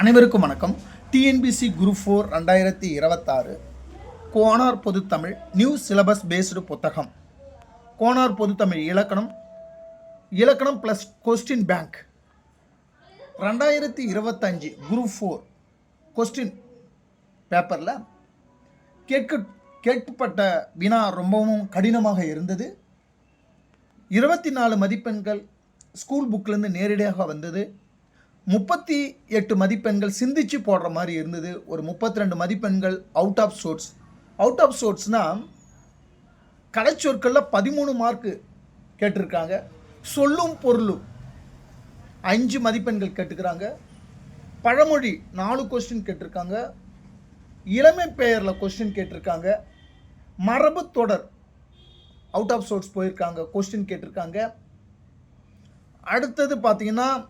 அனைவருக்கும் வணக்கம். TNPSC group four ரெண்டாயிரத்தி இருபத்தாறு கோனார் பொதுத்தமிழ் நியூ சிலபஸ் பேஸ்டு புத்தகம். கோனார் பொதுத்தமிழ் இலக்கணம் இலக்கணம் ப்ளஸ் கொஸ்டின் பேங்க் ரெண்டாயிரத்தி இருபத்தஞ்சி குரூப் ஃபோர் கொஸ்டின் பேப்பரில் கேட்க கேட்கப்பட்ட வினா ரொம்பவும் கடினமாக இருந்தது. இருபத்தி நாலு மதிப்பெண்கள் ஸ்கூல் புக்லேருந்து நேரடியாக வந்தது. முப்பத்தி எட்டு மதிப்பெண்கள் சிந்திச்சு போடுற மாதிரி இருந்தது. ஒரு முப்பத்தி ரெண்டு மதிப்பெண்கள் out of source out of சோர்ட்ஸ்னால் கலைச்சொற்களில் பதிமூணு மார்க்கு கேட்டிருக்காங்க. சொல்லும் பொருளும் அஞ்சு மதிப்பெண்கள் கேட்டுக்கிறாங்க. பழமொழி நாலு கொஸ்டின் கேட்டிருக்காங்க. இளமை பெயரில் கொஸ்டின் கேட்டிருக்காங்க. மரபு தொடர் அவுட் ஆஃப் சோர்ஸ் போயிருக்காங்க கொஸ்டின் கேட்டிருக்காங்க. அடுத்தது பார்த்தீங்கன்னா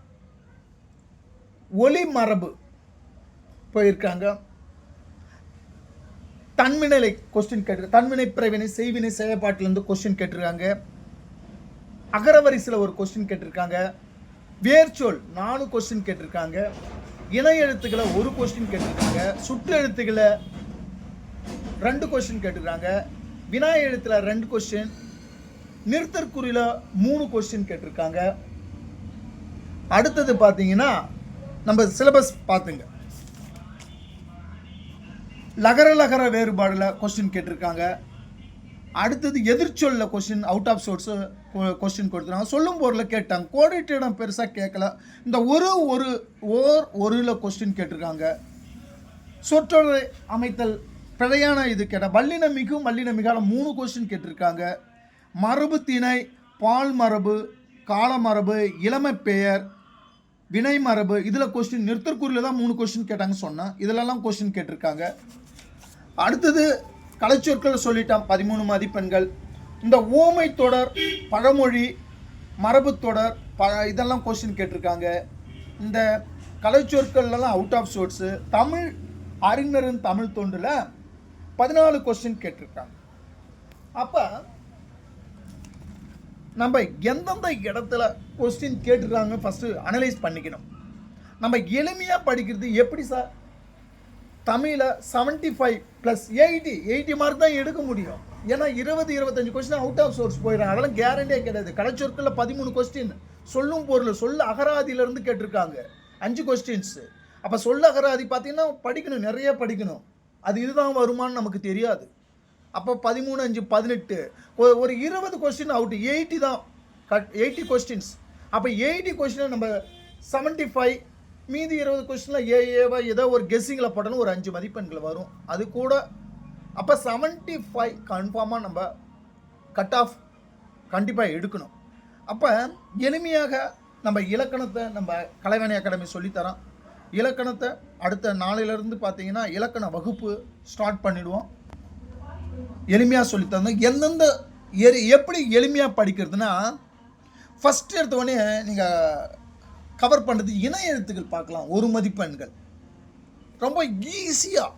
ஒளி மரபு போயிருக்காங்க. தன்மினை கொஸ்டின் கேட்டு தன்வினை பிறவினை செய்வினை செயற்பாட்டிலேருந்து கொஸ்டின் கேட்டிருக்காங்க. அகரவரிசையில் ஒரு கொஸ்டின் கேட்டிருக்காங்க. வேர்ச்சொல் நாலு கொஸ்டின் கேட்டிருக்காங்க. இணை எழுத்துக்களை ஒரு கொஸ்டின் கேட்டிருக்காங்க. சுற்று எழுத்துக்களை ரெண்டு கொஸ்டின் கேட்டிருக்காங்க. வினாய் எழுத்தில் ரெண்டு கொஸ்டின் நிறுத்தற்குறியில் மூணு கொஸ்டின் கேட்டிருக்காங்க. அடுத்தது பார்த்தீங்கன்னா நம்ம சிலபஸ் பார்த்துங்க. லகர லகர வேறுபாடில் கொஸ்டின் கேட்டிருக்காங்க. அடுத்தது எதிர்ச்சொல்ல question out of source question கொடுத்துருக்காங்க. சொல்லும் பொருளில் கேட்டாங்க. கோடிட்டிடம் பெருசாக கேட்கல இந்த ஒரு ஒரு ஓர் ஒருல கொஸ்டின் கேட்டிருக்காங்க. சொற்றொடரை அமைத்தல் பிழையான இது கேட்டால் வல்லின மிகும் வல்லின மிகால மூணு கொஸ்டின் கேட்டிருக்காங்க. மரபு திணை பால் மரபு கால மரபு இளமை பெயர் வினை மரபு இதில் கொஸ்டின் நிறுத்தற்குறியில் தான் மூணு கொஸ்டின் கேட்டாங்க சொன்னேன் இதிலெல்லாம் கொஸ்டின் கேட்டிருக்காங்க. அடுத்தது கலைச்சொற்கள் சொல்லிட்டான் பதிமூணு மதிப்பெண்கள். இந்த ஓமை தொடர் பழமொழி மரபு தொடர் ப இதெல்லாம் கொஸ்டின் கேட்டிருக்காங்க. இந்த கலைச்சொற்கள்லாம் அவுட் ஆஃப் சோர்ஸு தமிழ் அறிஞரின் தமிழ் தொண்டில் பதினாலு கொஸ்டின் கேட்டிருக்காங்க. அப்போ நம்ம எந்தெந்த இடத்துல கொஸ்டின் கேட்டிருக்காங்க ஃபஸ்ட்டு அனலைஸ் பண்ணிக்கணும். நம்ம எளிமையாக படிக்கிறது எப்படி சார் தமிழில் seventy five plus eighty eighty mark தான் எடுக்க முடியும். ஏன்னா இருபது இருபத்தஞ்சு கொஸ்டின் அவுட் ஆஃப் சோர்ஸ் போயிடும். அதெல்லாம் கேரண்டியே கிடையாது. கலைச்சொற்களில் பதிமூணு கொஸ்டின் சொல்லும் பொருள் சொல்ல அகராதியிலேருந்து கேட்டிருக்காங்க. அஞ்சு கொஸ்டின்ஸு அப்போ சொல்ல அகராதி பார்த்தீங்கன்னா படிக்கணும் நிறைய படிக்கணும். அது இதுதான் வருமானு நமக்கு தெரியாது. அப்போ பதிமூணு அஞ்சு பதினெட்டு. ஒரு இருபது கொஸ்டின் அவுட் எயிட்டி தான். கட் எயிட்டி கொஸ்டின்ஸ் அப்போ எயிட்டி கொஸ்டினை நம்ம செவன்ட்டி ஃபைவ் மீதி இருபது கொஸ்டினில் ஏ ஏவா ஏதோ ஒரு கெஸ்ஸிங்கில் போடணும் ஒரு அஞ்சு மதிப்பெண்கள் வரும். அது கூட அப்போ செவன்ட்டி ஃபைவ் கன்ஃபார்மாக நம்ம கட் ஆஃப் கண்டிப்பாக எடுக்கணும். அப்போ எளிமையாக நம்ம இலக்கணத்தை நம்ம கலைவாணி அகாடமி சொல்லித்தரோம் இலக்கணத்தை அடுத்த நாளிலிருந்து பார்த்தீங்கன்னா இலக்கண வகுப்பு ஸ்டார்ட் பண்ணிவிடுவோம் எளிமையாக சொல்லித்தந்தோம் எந்தெந்த எரி எப்படி எளிமையாக படிக்கிறதுனா ஃபஸ்ட்டு எடுத்த உடனே நீங்கள் கவர் பண்ணுறது இணைய எழுத்துக்கள் பார்க்கலாம் ஒரு மதிப்பெண்கள். ரொம்ப ஈஸியாக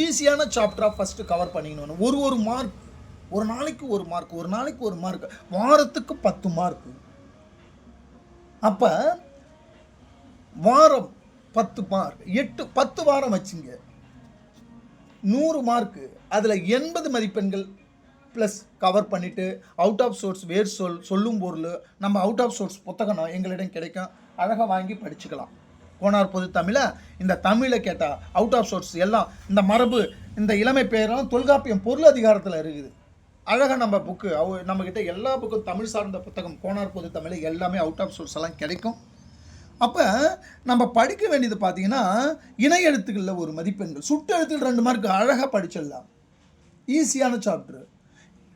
ஈஸியான சாப்டராக ஃபஸ்ட்டு கவர் பண்ணிக்கணும் ஒரு ஒரு மார்க் ஒரு நாளைக்கு ஒரு மார்க் ஒரு நாளைக்கு ஒரு மார்க் வாரத்துக்கு பத்து மார்க் அப்போ வாரம் பத்து மார்க் எட்டு பத்து வாரம் வச்சுங்க. நூறு மார்க்கு. அதில் எண்பது மதிப்பெண்கள் ப்ளஸ் கவர் பண்ணிவிட்டு அவுட் ஆஃப் சோர்ஸ் வேர் சொல் சொல்லும் பொருள் நம்ம அவுட் ஆஃப் சோர்ஸ் புத்தகம் எங்களிடம் கிடைக்கும். அழகாக வாங்கி படிச்சுக்கலாம். கோனார் பொது தமிழை இந்த தமிழை கேட்டால் அவுட் ஆஃப் சோர்ஸ் எல்லாம் இந்த மரபு இந்த இளமை பெயரெல்லாம் தொல்காப்பியம் பொருள் அதிகாரத்தில் இருக்குது. அழகாக நம்ம புக்கு அவ நம்மக்கிட்ட எல்லா புக்கும் தமிழ் சார்ந்த புத்தகம் கோனார் பொது தமிழ் எல்லாமே அவுட் ஆஃப் சோர்ஸ் எல்லாம் கிடைக்கும். அப்போ நம்ம படிக்க வேண்டியது பார்த்தீங்கன்னா இணை எழுத்துக்களில் ஒரு மதிப்பெண்கள். சுட்டு எழுத்துக்கள் ரெண்டு மார்க் அழகாக படிச்சிடலாம். ஈஸியான சாப்ட்ரு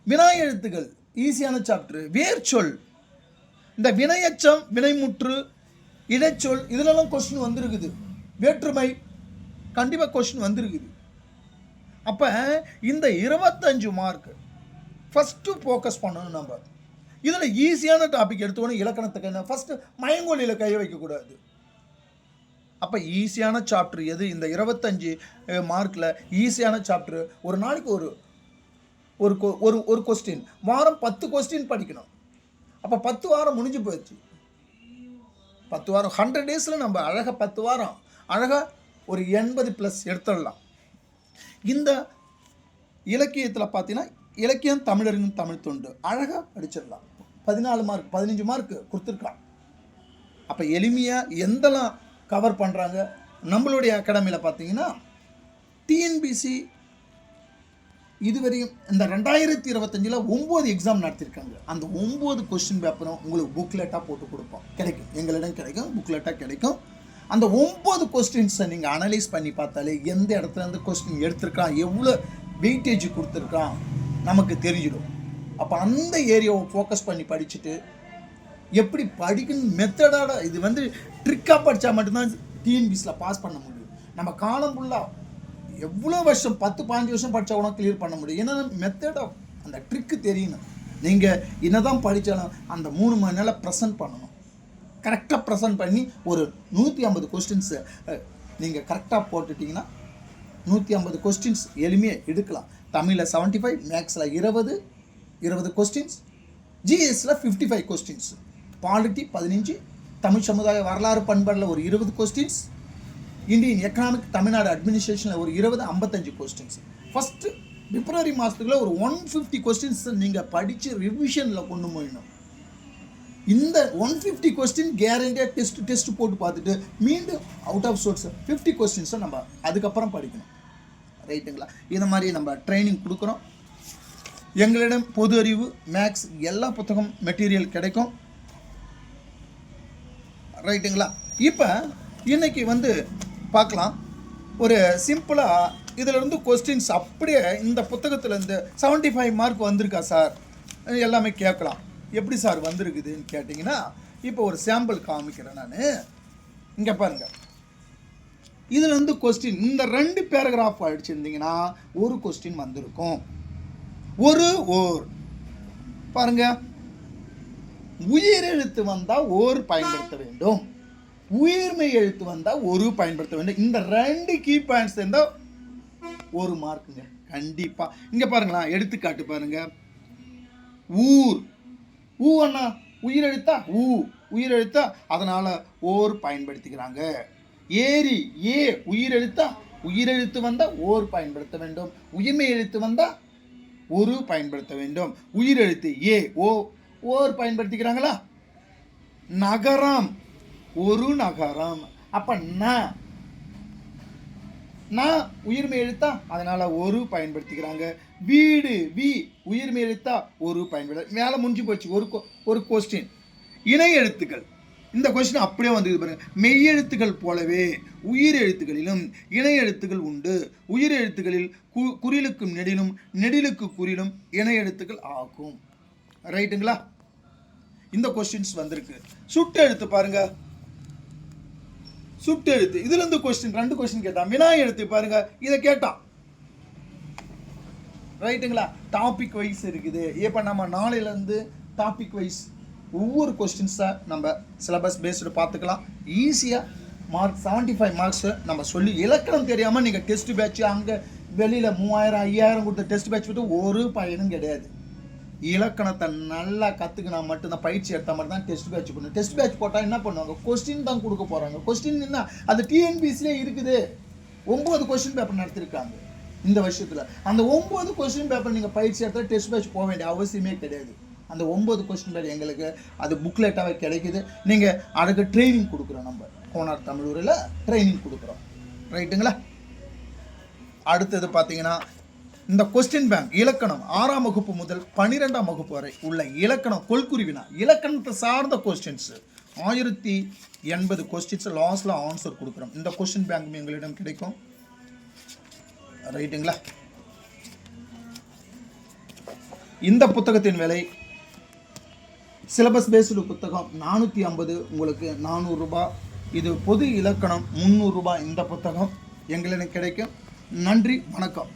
வினா எழுத்துக்கள் ஈஸியான சாப்ட்ரு வேர்ச்சொல் இந்த வினையச்சம் வினைமுற்று இடைச்சொல் இதுலலாம் கொஸ்டின் வந்திருக்குது. வேற்றுமை கண்டிப்பாக கொஸ்டின் வந்திருக்குது. அப்போ இந்த இருபத்தஞ்சு மார்க் ஃபஸ்ட்டு ஃபோக்கஸ் பண்ணணும் நம்ம. இதில் ஈஸியான டாபிக் எடுத்தோன்னே இலக்கணத்துக்கு என்ன ஃபஸ்ட்டு மயங்கொலியில் கை வைக்கக்கூடாது. அப்போ ஈஸியான சாப்டர் எது? இந்த இருபத்தஞ்சு மார்க்கில் ஈஸியான சாப்டர் ஒரு நாளைக்கு ஒரு ஒரு கொ- ஒரு ஒரு கொஸ்டின் வாரம் பத்து கொஸ்டின் படிக்கணும். அப்போ பத்து வாரம் முடிஞ்சு போயிடுச்சு. பத்து வாரம் ஹண்ட்ரட் டேஸில் நம்ம அழகாக பத்து வாரம் அழகாக ஒரு எண்பது ப்ளஸ் எடுத்துடலாம். இந்த இலக்கியத்தில் பார்த்தீங்கன்னா இலக்கியம் தமிழரின் தமிழ் தொண்டு. அழகாக படிச்சிடலாம். பதினாலு மார்க் பதினஞ்சு மார்க் கொடுத்துருக்கான். அப்போ எளிமையாக எந்தெல்லாம் கவர் பண்ணுறாங்க நம்மளுடைய அகாடமியில் பார்த்தீங்கன்னா டிஎன்பிசி இதுவரையும் இந்த ரெண்டாயிரத்தி இருபத்தஞ்சில் ஒம்பது எக்ஸாம் நடத்தியிருக்காங்க. அந்த ஒம்பது கொஸ்டின் பேப்பரும் உங்களுக்கு புக்லெட்டாக போட்டு கொடுப்போம். கிடைக்கும். எங்களிடம் கிடைக்கும். புக்லெட்டாக கிடைக்கும். அந்த ஒம்பது கொஸ்டின்ஸை நீங்கள் அனலைஸ் பண்ணி பார்த்தாலே எந்த இடத்துலேருந்து கொஸ்டின் எடுத்திருக்கான் எவ்வளோ வெயிட்டேஜ் கொடுத்துருக்கான் நமக்கு தெரிஞ்சிடும். அப்போ அந்த ஏரியாவை ஃபோக்கஸ் பண்ணி படிச்சுட்டு எப்படி படிக்கணும் மெத்தடாக இது வந்து ட்ரிக்காக படித்தா மட்டும்தான் டிஎன்பிஎஸில் பாஸ் பண்ண முடியும். நம்ம காலம் ஃபுல்லாக எவ்வளோ வருஷம் பத்து பாஞ்சு வருஷம் படித்தா கூட கிளியர் பண்ண முடியும். ஏன்னா மெத்தடாக அந்த ட்ரிக்கு தெரியணும். நீங்கள் என்னதான் படித்தாலும் அந்த மூணு மணி நேரம் ப்ரெசென்ட் பண்ணணும். கரெக்டாக ப்ரெசென்ட் பண்ணி ஒரு நூற்றி ஐம்பது கொஸ்டின்ஸு நீங்கள் கரெக்டாக போட்டுட்டிங்கன்னா நூற்றி ஐம்பது கொஸ்டின்ஸ் எளிமையாக எடுக்கலாம். தமிழில் செவன்ட்டி ஃபைவ் மேக்ஸில் இருபது இருபது கொஸ்டின்ஸ் ஜிஎஸ்சில் ஃபிஃப்டி ஃபைவ் கொஸ்டின்ஸ் பாலிட்டி பதினஞ்சு தமிழ் சமுதாய வரலாறு பண்பாடில் ஒரு இருபது கொஸ்டின்ஸ் இந்தியன் எக்கனாமிக் தமிழ்நாடு அட்மினிஸ்ட்ரேஷனில் ஒரு இருபது ஐம்பத்தஞ்சு கொஸ்டின்ஸ் ஃபஸ்ட்டு பிப்ரவரி மாதத்துக்குள்ளே ஒரு ஒன் ஃபிஃப்டி கொஸ்டின்ஸ் நீங்கள் படித்து ரிவிஷனில் கொண்டு போயிடணும். இந்த ஒன் ஃபிஃப்டி கொஸ்டின் கேரண்டியாக டெஸ்ட் டெஸ்ட் போட்டு பார்த்துட்டு மீண்டும் அவுட் ஆஃப் சோர்ஸ் ஃபிஃப்டி கொஸ்டின்ஸை நம்ம அதுக்கப்புறம் படிக்கணும். ரைட்டுங்களா? இது மாதிரி நம்ம ட்ரைனிங் கொடுக்குறோம். எங்களிடம் பொது அறிவு மேக்ஸ் எல்லா புத்தகம் மெட்டீரியல் கிடைக்கும். ரைட்டுங்களா? இப்போ இன்றைக்கி வந்து பார்க்கலாம். ஒரு சிம்பிளாக இதிலிருந்து கொஸ்டின்ஸ் அப்படியே இந்த புத்தகத்துலேருந்து செவன்ட்டி ஃபைவ் மார்க் வந்திருக்கா சார்? எல்லாமே கேட்கலாம். எப்படி சார் வந்திருக்குதுன்னு கேட்டிங்கன்னா இப்போ ஒரு சாம்பிள் காமிக்கிறேன் நான். இங்கே பாருங்கள் இதில் வந்து கொஸ்டின் இந்த ரெண்டு பேராகிராஃப் அடிச்சிருந்தீங்கன்னா ஒரு கொஸ்டின் வந்திருக்கும். ஒரு ஓர். பாருங்க. உயிர் எழுத்து வந்தால் ஓர் பயன்படுத்த வேண்டும். உயிர்மை எழுத்து வந்தால் ஒரு பயன்படுத்த வேண்டும். இந்த ரெண்டு கீ பாயிண்ட்ஸ் இருந்தால் ஒரு மார்க்குங்க கண்டிப்பாக இங்கே பாருங்களா எடுத்துக்காட்டு பாருங்க. ஊர். ஊ அண்ணா உயிரெழுத்தா? ஊ. உயிரெழுத்தா? அதனால் ஓர் பயன்படுத்திக்கிறாங்க. ஏரி ஏ உயிரெழுத்தா? உயிரெழுத்து வந்தால் ஓர் பயன்படுத்த வேண்டும். உயிர்மை எழுத்து வந்தால் ஒரு பயன்படுத்த வேண்டும். உயிரெழுத்து ஏ ஓ ஓர் பயன்படுத்திக்கிறாங்களா? நகரம் ஒரு நகரம். அப்போ ந நான் உயிர்மை எழுத்தா? அதனால் ஒரு பயன்படுத்திக்கிறாங்க. வீடு வி உயிர்மை எழுத்தா? ஒரு பயன்படுத்த மேலே முடிஞ்சு போச்சு. ஒரு கொ- ஒரு கொஸ்டின் இணை எழுத்துக்கள். இந்த கொஸ்டின் அப்படியே வந்து இது பாருங்க. மெய் எழுத்துக்கள் போலவே உயிர் எழுத்துக்களிலும் இணை எழுத்துக்கள் உண்டு. உயிர் எழுத்துக்களில் கு குறிலுக்கும் நெடிலும் நெடிலுக்கு குறிலும் இணை எழுத்துக்கள் ஆகும் ரைட்டுங்களா இந்த கொஸ்டின்ஸ் வந்திருக்கு. சுட்டு எழுத்து பாருங்க. சுட்டு எழுத்து. இதுல இருந்து கொஸ்டின் ரெண்டு கொஸ்டின் கேட்டான். வினா எழுத்து பாருங்க. இதை கேட்டான். ரைட்டுங்களா டாபிக் வைஸ் இருக்குது. இப்போ நம்ம நாளையிலேருந்து டாபிக் வைஸ் ஒவ்வொரு கொஸ்டின்ஸை நம்ம சிலபஸ் பேஸ்டு பார்த்துக்கலாம். ஈஸியாக மார்க் செவன்ட்டி ஃபைவ் மார்க்ஸு நம்ம சொல்லி இலக்கணம் தெரியாமல் நீங்கள் டெஸ்ட் பேட்ச் அங்கே வெளியில் மூவாயிரம் ஐயாயிரம் கொடுத்த டெஸ்ட் பேட்ச் விட்டு ஒரு பயனும் கிடையாது. இலக்கணத்தை நல்லா கற்றுக்கினா மட்டும்தான் பயிற்சி எடுத்தால் மட்டும் தான் டெஸ்ட் பேட்ச் பண்ணணும் டெஸ்ட் பேட்ச் போட்டால் என்ன பண்ணுவாங்க? கொஸ்டின் தான் கொடுக்க போகிறாங்க கொஸ்டின் என்ன அது டிஎன்பிசிலே இருக்குது. ஒம்பது கொஸ்டின் பேப்பர் நடத்திருக்காங்க இந்த வருஷத்தில். அந்த ஒம்பது கொஸ்டின் பேப்பர் நீங்கள் பயிற்சி எடுத்தால் டெஸ்ட் பேட்ச் போக வேண்டிய அவசியமே கிடையாது. அந்த ஒம்பது கொஸ்டின் பேர் எங்களுக்கு அது புக்லெட்டாகவே கிடைக்குது. நீங்கள் அதுக்கு ட்ரைனிங் கொடுக்குறோம் நம்ம. கோனார் தமிழூரில் ட்ரைனிங் கொடுக்குறோம். ரைட்டுங்களா அடுத்தது பார்த்தீங்கன்னா இந்த கொஸ்டின் பேங்க் இலக்கணம் ஆறாம் வகுப்பு முதல் பன்னிரெண்டாம் வகுப்பு வரை உள்ள இலக்கணம் கொள்குறிவினா இலக்கணத்தை சார்ந்த கொஸ்டின்ஸு ஆயிரத்தி எண்பது கொஸ்டின்ஸ் லாஸ்ட்ல ஆன்சர் கொடுக்குறோம். இந்த கொஸ்டின் பேங்க் எங்களிடம் கிடைக்கும். ரைட்டுங்களா இந்த புத்தகத்தின் விலை சிலபஸ் பேஸ்டு புத்தகம் நானூற்றி ஐம்பது உங்களுக்கு நானூறுரூபா இது பொது இலக்கணம் முந்நூறுரூபா இந்த புத்தகம் எங்களுக்கு கிடைக்கும். நன்றி வணக்கம்.